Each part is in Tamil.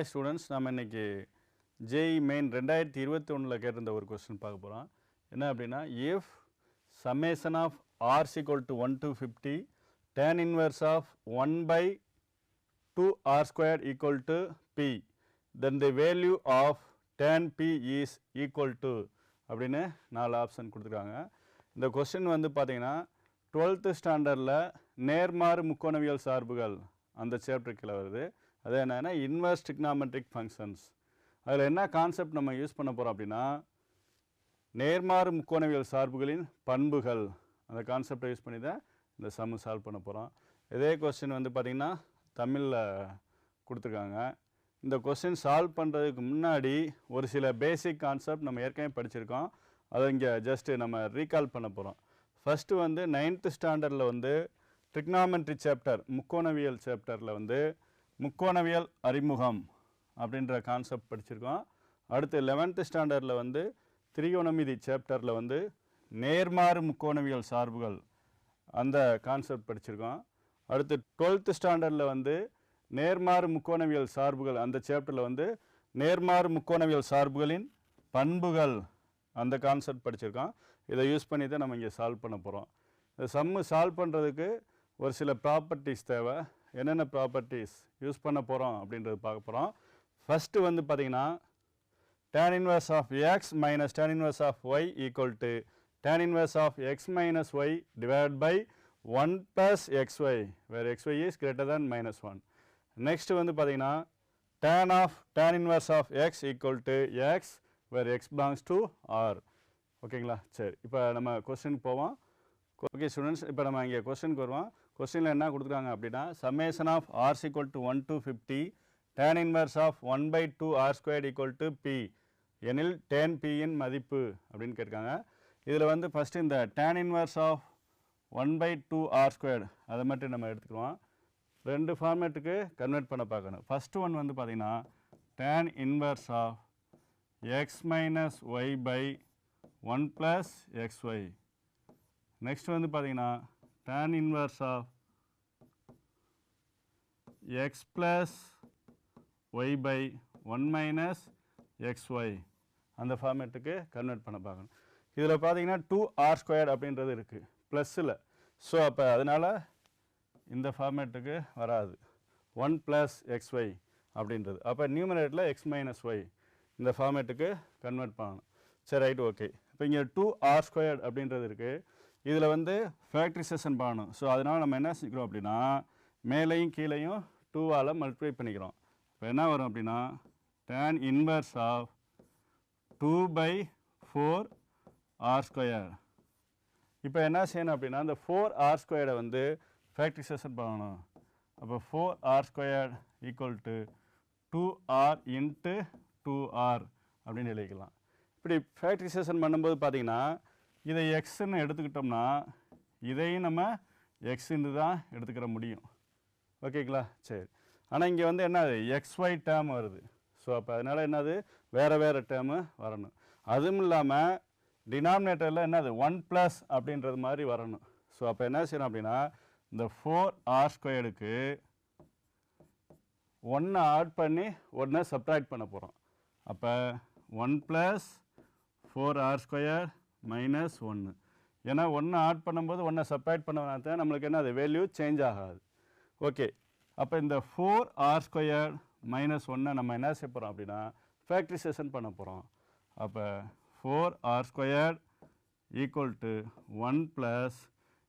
ஹாய் ஸ்டூடெண்ட்ஸ் நம்ம இன்னைக்கு ஜேஇ மெயின் ரெண்டாயிரத்தி இருபத்தி ஒன்றில் கேட்டிருந்த ஒரு கொஸ்டின் பார்க்க போகிறோம் என்ன அப்படின்னா if summation of r's equal to one to fifty tan inverse of one by two r square equal to p then the value of tan p is equal to அப்படின்னு நாலு ஆப்ஷன் கொடுத்துருக்காங்க. இந்த கொஸ்டின் வந்து பார்த்தீங்கன்னா டுவெல்த்து ஸ்டாண்டர்டில் நேர்மாறு முக்கோணவியல் சார்புகள் அந்த சாப்டர் கீழே வருது. அது என்னென்னா இன்வெர்ஸ் டிக்னாமெட்ரிக் ஃபங்க்ஷன்ஸ் அதில் என்ன கான்செப்ட் நம்ம யூஸ் பண்ண போகிறோம் அப்படின்னா நேர்மாறு முக்கோணவியல் சார்புகளின் பண்புகள். அந்த கான்செப்டை யூஸ் பண்ணி தான் இந்த சம்மு சால்வ் பண்ண போகிறோம் இதே கொஸ்டின் வந்து பார்த்திங்கன்னா தமிழில் கொடுத்துருக்காங்க. இந்த கொஸ்டின் சால்வ் பண்ணுறதுக்கு முன்னாடி ஒரு சில பேசிக் கான்செப்ட் நம்ம ஏற்கனவே படிச்சிருக்கோம். அதை இங்கே ஜஸ்ட்டு நம்ம ரீகால் பண்ண போகிறோம் ஃபஸ்ட்டு வந்து நைன்த்து ஸ்டாண்டர்டில் வந்து ட்ரிக்னாமெண்ட்ரி சாப்டர் முக்கோணவியல் சாப்டரில் வந்து முக்கோணவியல் அறிமுகம் அப்படின்ற கான்செப்ட் படிச்சிருக்கோம். அடுத்து லெவன்த்து ஸ்டாண்டர்டில் வந்து திரிகோணமிதி சாப்டரில் வந்து நேர்மாறு முக்கோணவியல் சார்புகள் அந்த கான்செப்ட் படிச்சிருக்கோம். அடுத்து டுவெல்த்து ஸ்டாண்டர்டில் வந்து நேர்மாறு முக்கோணவியல் சார்புகள் அந்த சாப்டரில் வந்து நேர்மாறு முக்கோணவியல் சார்புகளின் பண்புகள் அந்த கான்செப்ட் படிச்சிருக்கோம். இதை யூஸ் பண்ணி தான் நம்ம இங்கே சால்வ் பண்ண போகிறோம் இந்த சம்மு சால்வ் பண்ணுறதுக்கு ஒரு சில ப்ராப்பர்ட்டிஸ் தேவை. என்னென்ன ப்ராப்பர்ட்டிஸ் யூஸ் பண்ண போகிறோம் அப்படின்றது பார்க்க போகிறோம் ஃபஸ்ட்டு வந்து பார்த்திங்கன்னா tan inverse of x minus tan inverse of y equal to tan inverse of x minus y divided by 1 plus xy where xy is greater than minus 1. Next வந்து பார்த்தீங்கன்னா tan of tan inverse of x equal to x where x belongs to r. ஓகேங்களா சரி இப்போ நம்ம கொஸ்டினுக்கு போவோம் ஓகே ஸ்டூடெண்ட்ஸ் இப்போ நம்ம இங்கே கொஸ்டினுக்கு வருவோம் கொஸ்டினில் என்ன கொடுத்துருக்காங்க அப்படின்னா summation of r's equal to one to fifty tan inverse of one by two r square equal to p எனில் டேன் பியின் மதிப்பு அப்படின்னு கேட்டிருக்காங்க. இதில் வந்து ஃபஸ்ட்டு இந்த tan inverse of one by two r squared அதை மட்டும் நம்ம எடுத்துக்கிறோம் ரெண்டு ஃபார்மேட்டுக்கு கன்வெர்ட் பண்ண பார்க்கணும். ஃபஸ்ட்டு ஒன் வந்து பார்த்திங்கன்னா tan inverse of x minus y by one plus x y next வந்து பார்த்தீங்கன்னா tan inverse of x plus y by one minus xy அந்த ஃபார்மேட்டுக்கு கன்வெர்ட் பண்ண பார்க்கணும். இதில் பார்த்தீங்கன்னா டூ ஆர் ஸ்கொயர்ட் அப்படின்றது இருக்குது ப்ளஸ்ஸில் ஸோ அப்போ அதனால் இந்த ஃபார்மேட்டுக்கு வராது. ஒன் ப்ளஸ் எக்ஸ் ஒய் அப்படின்றது. அப்போ நியூமரேட்டில் எக்ஸ் மைனஸ் ஒய் இந்த ஃபார்மேட்டுக்கு கன்வெர்ட் பண்ணணும். சரி ரைட் ஓகே இப்போ இங்கே டூ ஆர் ஸ்கொயர்ட் அப்படின்றது இருக்குது இதில் வந்து ஃபேக்ட்ரி செஷன் பண்ணணும். ஸோ அதனால் நம்ம என்ன செஞ்சுக்கிறோம் அப்படின்னா மேலேயும் கீழேயும் டூவால் மல்டிப்ளை பண்ணிக்கிறோம். இப்போ என்ன வரும் அப்படின்னா tan inverse of two by four r square இப்போ என்ன செய்யணும் அப்படின்னா இந்த ஃபோர் ஆர் ஸ்கொயரை வந்து ஃபேக்ட்ரி செஷன் பண்ணணும். அப்போ four r square equal to two r into two r அப்படின்னு எழுதிக்கலாம். இப்படி ஃபேக்ட்ரி செஷன் பண்ணும்போது பார்த்தீங்கன்னா இதை எக்ஸ்ன்னு எடுத்துக்கிட்டோம்னா இதையும் நம்ம எக்ஸ்ன்னு தான் எடுத்துக்கிற முடியும். ஓகேங்களா சரி. ஆனால் இங்கே வந்து என்னது? எக்ஸ்ஒய் டேர்ம் வருது. ஸோ அப்போ அதனால் என்னது? வேறு வேறு டேர்மு வரணும். அதுவும் இல்லாமல் டினாமினேட்டரில் என்னது? ஒன் ப்ளஸ் அப்படின்றது மாதிரி வரணும். ஸோ அப்போ என்ன செய்யணும் அப்படின்னா இந்த ஃபோர் ஆர் ஸ்கொயருக்கு ஒன்றை ஆட் பண்ணி ஒன்றை சப்ட்ராக்ட் பண்ண போகிறோம் அப்போ one plus four r square minus ஒன்று ஏன்னா ஒன்று ஆட் பண்ணும்போது ஒன்றை செப்பரேட் பண்ண தான் நம்மளுக்கு என்ன அது வேல்யூ சேஞ்ச் ஆகாது. ஓகே அப்போ இந்த ஃபோர் ஆர் ஸ்கொயர் மைனஸ் ஒன்றை நம்ம என்ன செய்ய போகிறோம் அப்படின்னா ஃபேக்ட்ரிசேஷன் பண்ண போகிறோம் அப்போ four R square equal to one plus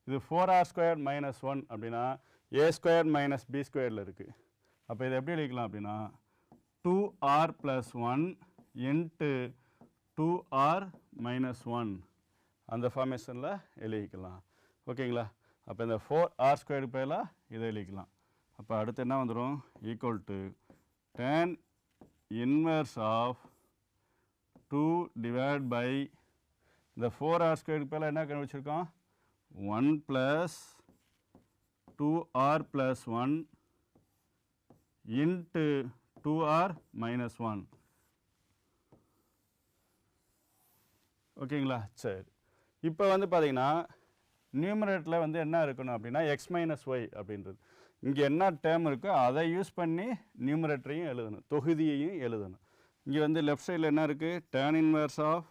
இது four R square minus one அப்படின்னா ஏ ஸ்கொயர் மைனஸ் பி ஸ்கொயரில் இருக்குது அப்போ இதை எப்படி எழுதிக்கலாம் அப்படின்னா two r plus one into two r minus one அந்த ஃபார்மேஷனில் எழுதிக்கலாம். ஓகேங்களா? அப்போ இந்த ஃபோர் ஆர் ஸ்கொயருக்கு பதிலாக இதை எழுதிக்கலாம். அப்போ அடுத்து என்ன வந்துடும் equal to tan inverse of two divide by இந்த ஃபோர் ஆர் ஸ்கொயருக்கு பதிலாக என்ன கண்டுபிடிச்சிருக்கோம்? One plus two r plus one into two r minus one ஓகேங்களா? சரி. இப்போ வந்து பார்த்தீங்கன்னா நியூமரேட்டில் வந்து என்ன இருக்கணும் அப்படின்னா எக்ஸ் மைனஸ் ஒய் அப்படின்றது. இங்கே என்ன டேர்ம் இருக்கோ அதை யூஸ் பண்ணி நியூமரேட்டரையும் எழுதணும் தொகுதியையும் எழுதணும். இங்கே வந்து லெஃப்ட் சைடில் என்ன இருக்குது tan inverse of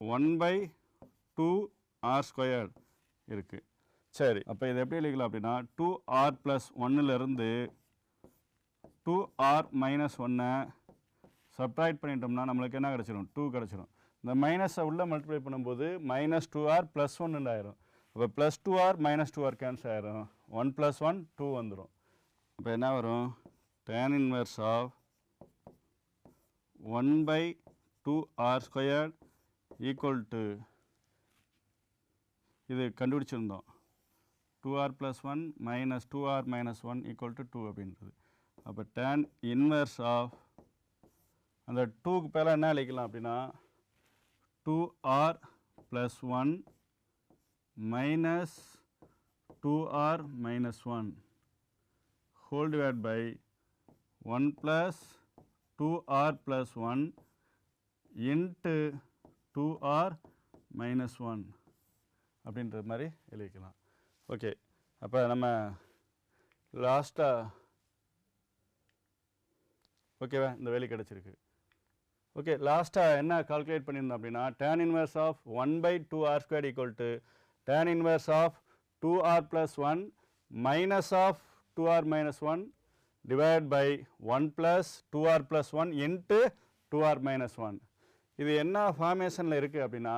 one by two r square இருக்குது சரி அப்போ இதை எப்படி எழுதிக்கலாம் அப்படின்னா டூ ஆர் ப்ளஸ் ஒன்னுலேருந்து டூ ஆர் மைனஸ் ஒன்னை சப்ராக்ட் பண்ணிட்டோம்னா நம்மளுக்கு என்ன கிடச்சிரும்? டூ கிடச்சிரும். இந்த மைனஸை உள்ளே மல்டிப்ளை பண்ணும்போது மைனஸ் டூ ஆர் ப்ளஸ் ஒன்று ஆயிரும். அப்போ plus two r minus two r cancel ஆயிரும். ஒன் ப்ளஸ் ஒன் டூ வந்துடும் அப்போ என்ன வரும்? Tan inverse of one by two r square equal to இது கண்டுபிடிச்சிருந்தோம். Two r plus one minus two r minus one equal to two அப்படின்றது. அப்போ டேன் இன்வெர்ஸ் ஆஃப் அந்த டூக்கு பேர என்ன அழைக்கலாம் அப்படின்னா two r plus one minus two r minus one whole divide by one plus two r plus one into two r minus one அப்படின்றது மாதிரி எழுதிக்கலாம். ஓகே அப்போ நம்ம லாஸ்ட்டாக ஓகேவா இந்த வேலை கிடச்சிருக்கு. ஓகே லாஸ்ட்டாக என்ன கால்குலேட் பண்ணியிருந்தோம் அப்படின்னா tan inverse of one by two r square equal to tan inverse of two r plus one minus of two r minus one divide by one plus two r plus one into two r minus one இது என்ன ஃபார்மேஷனில் இருக்குது அப்படின்னா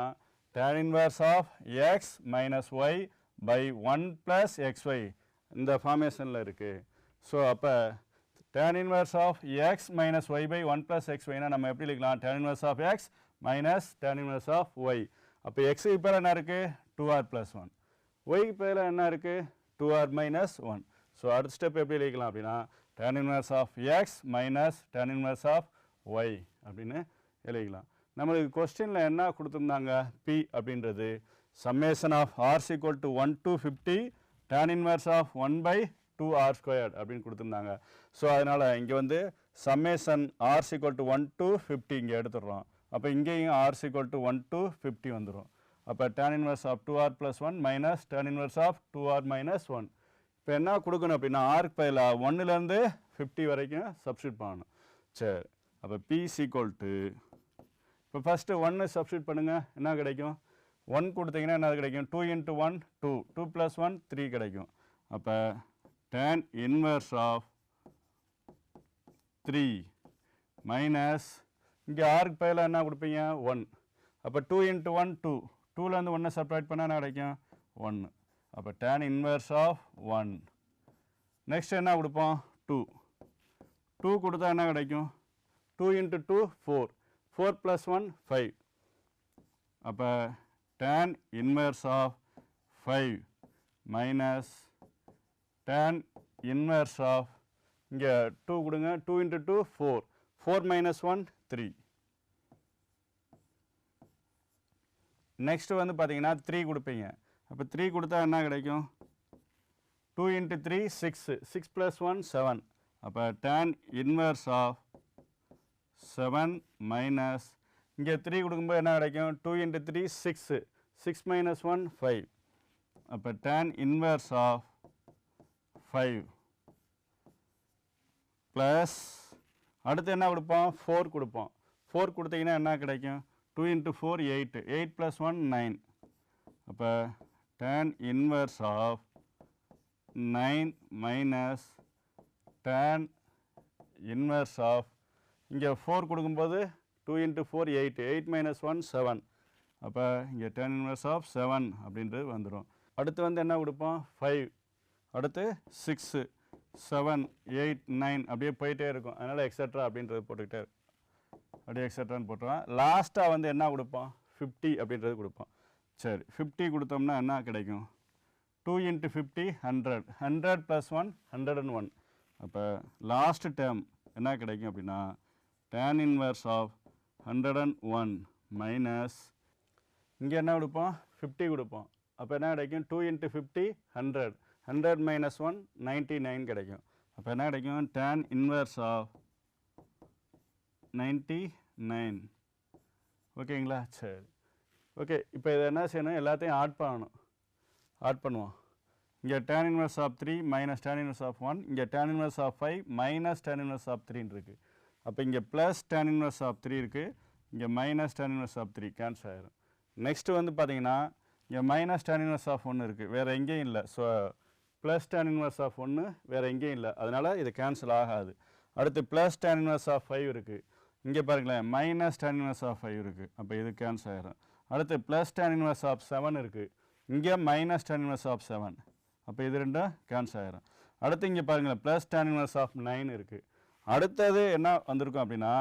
tan inverse of x minus y by one plus x y இந்த ஃபார்மேஷனில் இருக்குது ஸோ அப்போ tan inverse of x minus y by 1 plus x y னா நம்ம எப்படி எழுதலாம் tan inverse of x minus tan inverse of y அப்போ x க்கு என்ன இருக்கு 2r plus 1 y க்கு என்ன இருக்கு 2r minus 1 so அடுத்து step எப்படி எழுதிக்கலாம் அப்படினா tan inverse of x minus tan inverse of y அப்படின்னு எழுதிக்கலாம் நம்மளுக்கு கொஸ்டினில் என்ன கொடுத்துருந்தாங்க p அப்படின்றது summation of r is equal to 1 to 50 tan inverse of 1 by two R squared அப்படின்னு கொடுத்துருந்தாங்க. ஸோ அதனால் இங்கே வந்து summation R equal to one to fifty இங்கே எடுத்துடுறோம். அப்போ இங்கேயும் R equal to one to fifty வந்துடும் அப்போ tan inverse of two r plus one minus tan inverse of two r minus one இப்போ என்ன கொடுக்கணும் அப்படின்னா ஆர்க் பதிலாக ஒன்னுலேருந்து ஃபிஃப்டி வரைக்கும் சப்ஸ்டியூட் பண்ணணும். சரி. அப்போ பி சீக்வல் டு இப்போ ஃபஸ்ட்டு ஒன்று சப்ஸ்டியூட் பண்ணுங்கள் என்ன கிடைக்கும்? ஒன் கொடுத்தீங்கன்னா என்ன கிடைக்கும்? Two into one two two plus one three கிடைக்கும். அப்போ tan inverse of 3 minus இங்கே ஆறுக்கு பதிலாக என்ன கொடுப்பீங்க? ஒன் அப்போ டூ இன்ட்டு ஒன் டூ டூலேருந்து ஒன்றை செப்பரேட் பண்ணால் என்ன கிடைக்கும்? ஒன்று அப்போ tan inverse of one next என்ன கொடுப்போம்? டூ டூ கொடுத்தா என்ன கிடைக்கும்? Two into two four four plus one five அப்போ tan inverse of five minus tan inverse of இங்கே டூ கொடுங்க two into two four four minus one three next வந்து பார்த்தீங்கன்னா த்ரீ கொடுப்பீங்க. அப்போ த்ரீ கொடுத்தா என்ன கிடைக்கும்? Two into three six six plus one seven அப்போ tan inverse of seven minus இங்கே த்ரீ கொடுக்கும்போது என்ன கிடைக்கும்? Two into three six six minus one five அப்போ tan inverse of five plus அடுத்து என்ன கொடுப்போம்? ஃபோர் கொடுப்போம். ஃபோர் கொடுத்தீங்கன்னா என்ன கிடைக்கும்? Two into four eight eight plus one nine அப்போ tan inverse of nine minus tan inverse of இங்கே ஃபோர் கொடுக்கும்போது two into four eight eight minus one seven அப்போ இங்கே டென் இன்வர்ஸ் ஆஃப் செவன் அப்படின்றது வந்துடும் அடுத்து வந்து என்ன கொடுப்போம்? ஃபைவ் அடுத்து சிக்ஸு செவன் எயிட் நைன் அப்படியே போயிட்டே இருக்கும். அதனால் எக்ஸட்ரா அப்படின்றது போட்டுக்கிட்டே இருக்கும். அப்படியே எக்ஸட்ரான்னு போட்டுருவோம் லாஸ்ட்டாக வந்து என்ன கொடுப்போம்? ஃபிஃப்டி அப்படின்றது கொடுப்போம். சரி ஃபிஃப்டி கொடுத்தோம்னா என்ன கிடைக்கும்? Two into fifty hundred hundred plus one hundred and one அப்போ லாஸ்ட் டேர்ம் என்ன கிடைக்கும் அப்படின்னா tan inverse of hundred and one minus இங்கே என்ன கொடுப்போம்? ஃபிஃப்டி கொடுப்போம். அப்போ என்ன கிடைக்கும்? Two into fifty hundred hundred minus one ninety nine கிடைக்கும். அப்போ என்ன கிடைக்கும்? Tan inverse of ninety nine ஓகேங்களா சரி. ஓகே இப்போ இதை என்ன செய்யணும்? எல்லாத்தையும் ஆட் பண்ணணும். ஆட் பண்ணுவோம். இங்கே tan inverse of three minus tan inverse of one இங்கே tan inverse of five minus tan inverse of த்ரீன்னு இருக்குது அப்போ இங்கே plus tan inverse of three இருக்குது இங்கே minus tan inverse of three cancel ஆயிரும். நெக்ஸ்ட்டு வந்து பார்த்தீங்கன்னா இங்கே மைனஸ் டேன் இன்வர்ஸ் ஆஃப் ஒன்று இருக்குது வேறு எங்கேயும் இல்லை. So plus tan inverse of ஒன்று வேறு எங்கேயும் இல்லை. அதனால் இது கேன்சல் ஆகாது. அடுத்து plus tan inverse of five இருக்குது இங்கே பாருங்களேன் minus tan inverse of five இருக்குது அப்போ இது கேன்சல் ஆயிரும். அடுத்து plus tan inverse of seven இருக்குது இங்கே minus tan inverse of seven அப்போ இது ரெண்டும் கேன்சல் ஆயிரும். அடுத்து இங்கே பாருங்களேன் plus tan inverse of nine இருக்குது அடுத்தது என்ன வந்திருக்கும் அப்படின்னா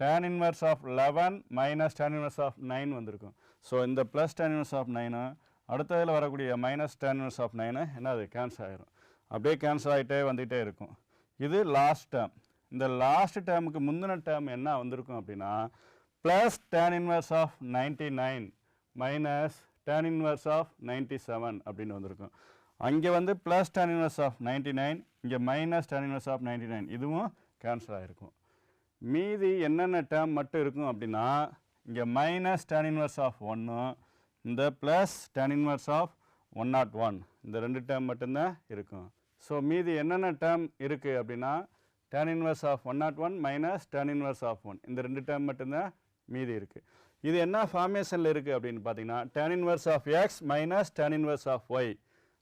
tan inverse of eleven minus tan inverse of nine வந்திருக்கும். ஸோ இந்த plus tan inverse of nine அடுத்ததில் வரக்கூடிய மைனஸ் டென்ஸ் ஆஃப் நைனு என்ன அது கேன்சல் ஆயிரும். அப்படியே கேன்சல் ஆகிட்டே வந்துகிட்டே இருக்கும். இது லாஸ்ட் டேர்ம் இந்த லாஸ்ட் டேர்முக்கு முந்தின டேர்ம் என்ன வந்திருக்கும் அப்படின்னா plus tan inverse of ninety nine minus tan inverse of ninety seven அப்படின்னு வந்திருக்கும். அங்கே வந்து plus tan inverse of ninety nine இங்கே minus tan inverse of ninety nine இதுவும் கேன்சல் ஆகிருக்கும் மீதி என்னென்ன டேர்ம் மட்டும் இருக்கும் அப்படின்னா இங்கே மைனஸ் டேன் இன்வர்ஸ் ஆஃப் ஒன்றும் இந்த plus tan inverse of one nought one இந்த ரெண்டு டேர்ம் மட்டும்தான் இருக்கும். ஸோ மீதி என்னென்ன டேர்ம் இருக்குது அப்படின்னா tan inverse of one nought one minus tan inverse of one இந்த ரெண்டு டேர்ம் மட்டும்தான் மீதி இருக்குது இது என்ன ஃபார்மேஷனில் இருக்குது அப்படின்னு பார்த்தீங்கன்னா tan inverse of x minus tan inverse of y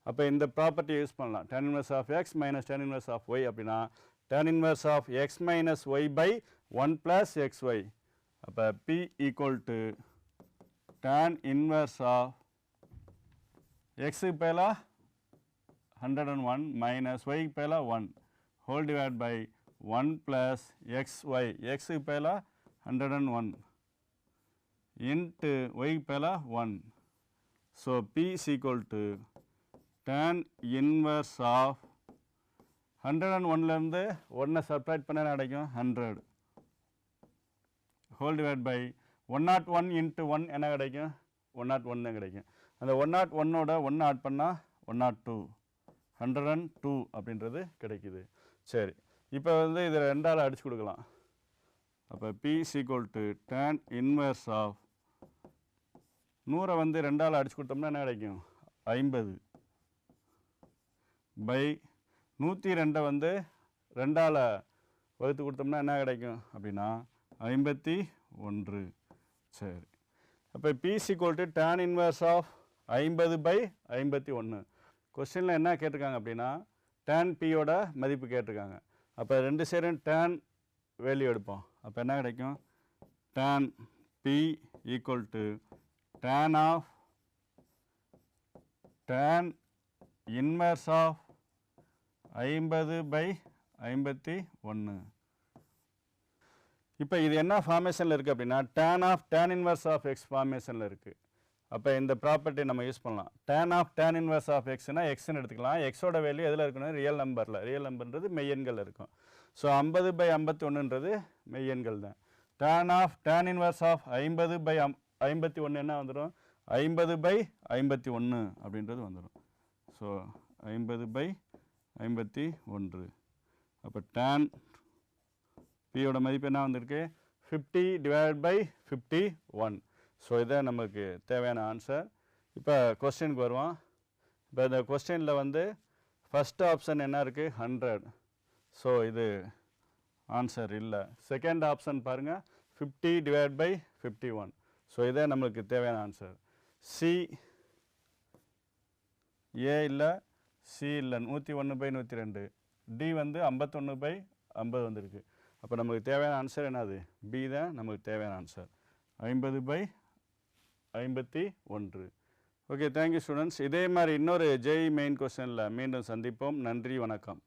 அப்போ இந்த ப்ராப்பர்ட்டி யூஸ் பண்ணலாம். Tan inverse of x minus tan inverse of y அப்படின்னா tan inverse of x minus y by one plus x y அப்போ p equal to tan inverse of எக்ஸுக்கு பேலாக ஹண்ட்ரட் அண்ட் ஒன் மைனஸ் ஒய்க்கு பேலாக one whole divide by one plus x y எக்ஸுக்கு பேலாக ஹண்ட்ரட் அண்ட் ஒன் இன்ட்டு ஒய்க்கு பேலாக one so p is equal to tan inverse of hundred and ஒன்லேருந்து ஒன்னை சப்ராக்ட் பண்ண என்ன hundred whole divide by one nought one into one என்ன கிடைக்கும்? ஒன் நாட் ஒன் தான் கிடைக்கும். அந்த ஒன் நாட் ஒன்னோட ஒன்று ஆட் பண்ணால் one nought two hundred and two அப்படின்றது கிடைக்குது. சரி. இப்போ வந்து இதை ரெண்டால் அடித்து கொடுக்கலாம். அப்போ p equal to tan inverse of நூறை வந்து ரெண்டால் அடித்து கொடுத்தோம்னா என்ன கிடைக்கும்? ஐம்பது. பை நூற்றி ரெண்டை வந்து ரெண்டால் வகுத்து கொடுத்தோம்னா என்ன கிடைக்கும்? அப்படின்னா ஐம்பத்தி ஒன்று. சரி. அப்போ p is equal tan inverse of ஐம்பது பை ஐம்பத்தி ஒன்று கொஸ்டினில் என்ன கேட்டிருக்காங்க அப்படின்னா டேன் பியோட மதிப்பு கேட்டிருக்காங்க. அப்போ ரெண்டு சேரும் டேன் வேல்யூ எடுப்போம். அப்போ என்ன கிடைக்கும்? Tan p equal to tan of tan inverse of ஐம்பது பை ஐம்பத்தி ஒன்று இப்போ இது என்ன ஃபார்மேஷனில் இருக்குது அப்படின்னா tan of tan inverse of x ஃபார்மேஷனில் இருக்குது அப்போ இந்த ப்ராப்பர்ட்டி நம்ம யூஸ் பண்ணலாம். Tan of tan inverse of எக்ஸ்னா எக்ஸ்னு எடுத்துக்கலாம். எக்ஸோட வேல்யூ எதில் இருக்கணும் ரியல் நம்பரில் ரியல் நம்பர்ன்றது மெய்யெண்கள் இருக்கும். ஸோ ஐம்பது பை ஐம்பத்தி ஒன்றுன்றது மெய்யெண்கள் தான். Tan of tan inverse of ஐம்பது பை அம் ஐம்பத்தி ஒன்று என்ன வந்துடும் ஐம்பது பை ஐம்பத்தி ஒன்று அப்படின்றது வந்துடும் ஸோ ஐம்பது பை ஐம்பத்தி ஒன்று அப்போ டேன் பியோட மதிப்பு என்ன வந்திருக்கு? Fifty divide by fifty one so இதை நமக்கு தேவையான ஆன்சர் இப்போ கொஸ்டினுக்கு வருவோம். இப்போ இந்த கொஸ்டினில் வந்து ஃபஸ்ட் ஆப்ஷன் என்ன இருக்குது ஹண்ட்ரட் ஸோ இது ஆன்சர் இல்லை. செகண்ட் ஆப்ஷன் பாருங்கள் fifty divide by fifty one so இதே நம்மளுக்கு தேவையான ஆன்சர் சி ஏ இல்லை சி இல்லை. நூற்றி ஒன்று பை நூற்றி ரெண்டு. டி வந்து ஐம்பத்தொன்று பை ஐம்பது வந்திருக்கு. அப்போ நமக்கு தேவையான ஆன்சர் என்னது? பி தான் நமக்கு தேவையான ஆன்சர் ஐம்பது பை ஐம்பத்தி ஒன்று. ஓகே தேங்க்யூ ஸ்டூடெண்ட்ஸ் இதே மாதிரி இன்னொரு ஜெய் மெயின் கொஸ்டனில் மீண்டும் சந்திப்போம். நன்றி வணக்கம்.